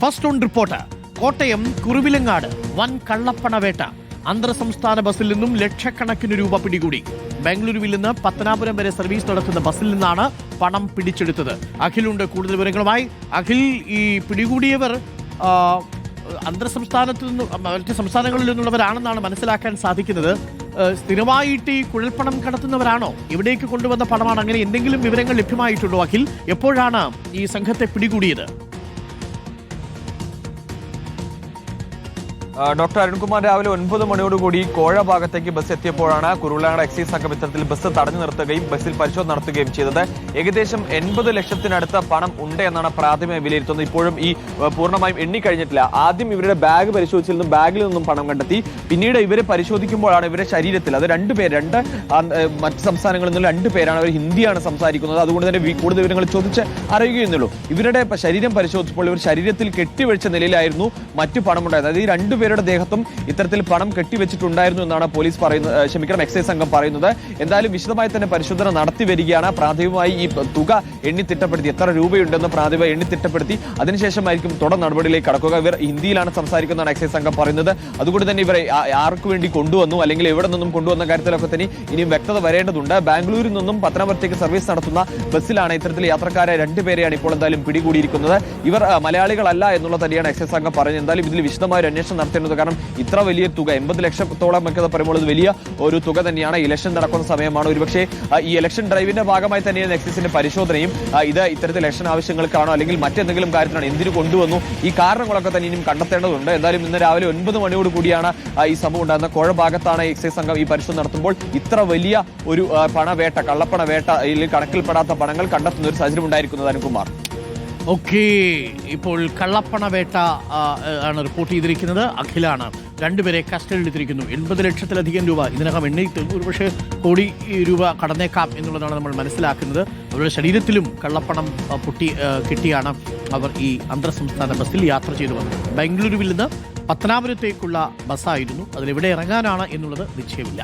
First on report. Kottayam Kuravilangad വൻ കള്ളപ്പണവേട്ട. അന്തർ സംസ്ഥാന ബസ്സിൽ നിന്നും ലക്ഷക്കണക്കിന് രൂപ പിടികൂടി. ബംഗളൂരുവിൽ നിന്ന് പത്തനാപുരം വരെ സർവീസ് നടത്തുന്ന ബസ്സിൽ നിന്നാണ് പണം പിടിച്ചെടുത്തത്. അഖിലുണ്ട് കൂടുതൽ വിവരങ്ങളുമായി. അഖിൽ ഈ പിടികൂടിയവർ അന്തർ സംസ്ഥാനത്ത് നിന്നും മറ്റ് സംസ്ഥാനങ്ങളിൽ നിന്നുള്ളവരാണെന്നാണ് മനസ്സിലാക്കാൻ സാധിക്കുന്നത്. സ്ഥിരമായിട്ട് ഈ കുഴൽപ്പണം കടത്തുന്നവരാണോ? ഇവിടേക്ക് കൊണ്ടുവന്ന പണമാണ്. അങ്ങനെ എന്തെങ്കിലും വിവരങ്ങൾ ലഭ്യമായിട്ടുണ്ടോ അഖിൽ? എപ്പോഴാണ് ഈ സംഘത്തെ പിടികൂടിയത്? ഡോക്ടർ അരുൺകുമാർ രാവിലെ ഒൻപത് മണിയോടുകൂടി കോഴ ഭാഗത്തേക്ക് ബസ് എത്തിയപ്പോഴാണ് കുരുളാട് എക്സൈസ് സംഘം ഇത്തരത്തിൽ ബസ് തടഞ്ഞു നിർത്തുകയും ബസ്സിൽ പരിശോധന നടത്തുകയും ചെയ്തത്. ഏകദേശം എൺപത് ലക്ഷത്തിനടുത്ത പണം ഉണ്ട് എന്നാണ് പ്രാഥമിക വിലയിരുത്തുന്നത്. ഇപ്പോഴും ഈ പൂർണമായും എണ്ണിക്കഴിഞ്ഞിട്ടില്ല. ആദ്യം ഇവരുടെ ബാഗ് പരിശോധിച്ചിരുന്നു ബാഗിൽ നിന്നും പണം കണ്ടെത്തി. പിന്നീട് ഇവരെ പരിശോധിക്കുമ്പോഴാണ് ഇവരുടെ ശരീരത്തിൽ അത് രണ്ട് പേര് രണ്ട് മറ്റ് സംസ്ഥാനങ്ങളിൽ നിന്ന് രണ്ട് പേരാണ് അവർ ഹിന്ദിയാണ് സംസാരിക്കുന്നത്. അതുകൊണ്ട് തന്നെ കൂടുതൽ വിവരങ്ങൾ ചോദിച്ച് അറിയുകയെന്നുള്ളൂ ഇവരുടെ ശരീരം പരിശോധിച്ചപ്പോൾ ഇവർ ശരീരത്തിൽ കെട്ടിവെച്ച നിലയിലായിരുന്നു മറ്റു പണമുണ്ടായത് അതായത് ഈ രണ്ടുപേരുടെ ദേഹത്തും ഇത്തരത്തിൽ പണം കെട്ടിവെച്ചിട്ടുണ്ടായിരുന്നു എന്നാണ് പോലീസ് പറയുന്നത് ക്ഷമിക്കണം എക്സൈസ് സംഘം പറയുന്നത്. എന്തായാലും വിശദമായി തന്നെ പരിശോധന നടത്തി വരികയാണ്. പ്രാഥമികമായി ഈ തുക എണ്ണി തിട്ടപ്പെടുത്തി എത്ര രൂപയുണ്ടെന്ന് പ്രാഥമിക എണ്ണി തിട്ടപ്പെടുത്തി. അതിനുശേഷമായിരിക്കും തുടർ നടപടിയിലേക്ക് കടക്കുക. ഇവർ ഹിന്ദിയിലാണ് സംസാരിക്കുന്നതാണ് എക്സൈസ് സംഘം പറയുന്നത്. അതുകൊണ്ട് തന്നെ ഇവരെ ആർക്കു വേണ്ടി കൊണ്ടുവന്നു അല്ലെങ്കിൽ എവിടെ നിന്നും കൊണ്ടുവന്ന കാര്യത്തിലൊക്കെ തന്നെ ഇനിയും വ്യക്തത വരേണ്ടതുണ്ട്. ബാംഗ്ലൂരിൽ നിന്നും പത്തനംതിട്ടയ്ക്ക് സർവീസ് നടത്തുന്ന ബസ്സിലാണ് ഇത്തരത്തിൽ യാത്രക്കാരെ രണ്ടുപേരെയാണ് ഇപ്പോൾ എന്തായാലും പിടികൂടിയിരിക്കുന്നത്. ഇവർ മലയാളികളല്ല എന്നുള്ള തന്നെയാണ് എക്സൈസ് സംഘം പറഞ്ഞത് എന്തായാലും ഇതിൽ വിശദമായ ഒരു അന്വേഷണം നടത്തേണ്ടത് കാരണം ഇത്ര വലിയ തുക എൺപത് ലക്ഷത്തോളം ഒക്കെ പറയുമ്പോൾ ഇത് വലിയ ഒരു തുക തന്നെയാണ്. ഇലക്ഷൻ നടക്കുന്ന സമയമാണ് ഒരുപക്ഷെ ഈ ഇലക്ഷൻ ഡ്രൈവിന്റെ ഭാഗമായി തന്നെയാണ് എക്സൈസിന്റെ പരിശോധനയും ഇത് ഇത്തരത്തിൽ ഇലക്ഷൻ ആവശ്യങ്ങൾക്കാണോ അല്ലെങ്കിൽ മറ്റെന്തെങ്കിലും കാര്യത്തിനാണ് എന്തിനു കൊണ്ടുവന്നു? ഈ കാരണങ്ങളൊക്കെ തന്നെ ഇനിയും കണ്ടെത്തേണ്ടതുണ്ട്. എന്തായാലും ഇന്ന് രാവിലെ ഒൻപത് മണിയോട് കൂടിയാണ് ഈ സംഭവം ഉണ്ടായിരുന്ന കോഴ ഭാഗത്താണ് എക്സൈസ് സംഘം ഈ പരിശോധന നടത്തുമ്പോൾ ഇത്ര വലിയ ഒരു പണവേട്ട കള്ളപ്പണവേട്ട ഇതിൽ കണക്കിൽപ്പെടാത്ത പണങ്ങൾ കണ്ടെത്തുന്ന ഒരു സാഹചര്യം ഉണ്ടായിരിക്കുന്നത് അനുകുമാർ ഓക്കെ ഇപ്പോൾ കള്ളപ്പണവേട്ട ആണ് റിപ്പോർട്ട് ചെയ്തിരിക്കുന്നത്. അഖിലാണ് രണ്ടുപേരെ കസ്റ്റഡിയിൽ എടുത്തിരിക്കുന്നു. എൺപത് ലക്ഷത്തിലധികം രൂപ. ഇതിനകം എണ്ണി ഒരുപക്ഷെ കോടി രൂപ കടന്നേക്കാം എന്നുള്ളതാണ് നമ്മൾ മനസ്സിലാക്കുന്നത്. അവരുടെ ശരീരത്തിലും കള്ളപ്പണം പൊട്ടി കിട്ടിയാണ് അവർ ഈ അന്തർ സംസ്ഥാന ബസ്സിൽ യാത്ര ചെയ്തു വന്നത്. ബംഗളൂരുവിൽ നിന്ന് പത്തനാപുരത്തേക്കുള്ള ബസ്സായിരുന്നു. അതിലെവിടെ ഇറങ്ങാനാണ് എന്നുള്ളത് നിശ്ചയമില്ല.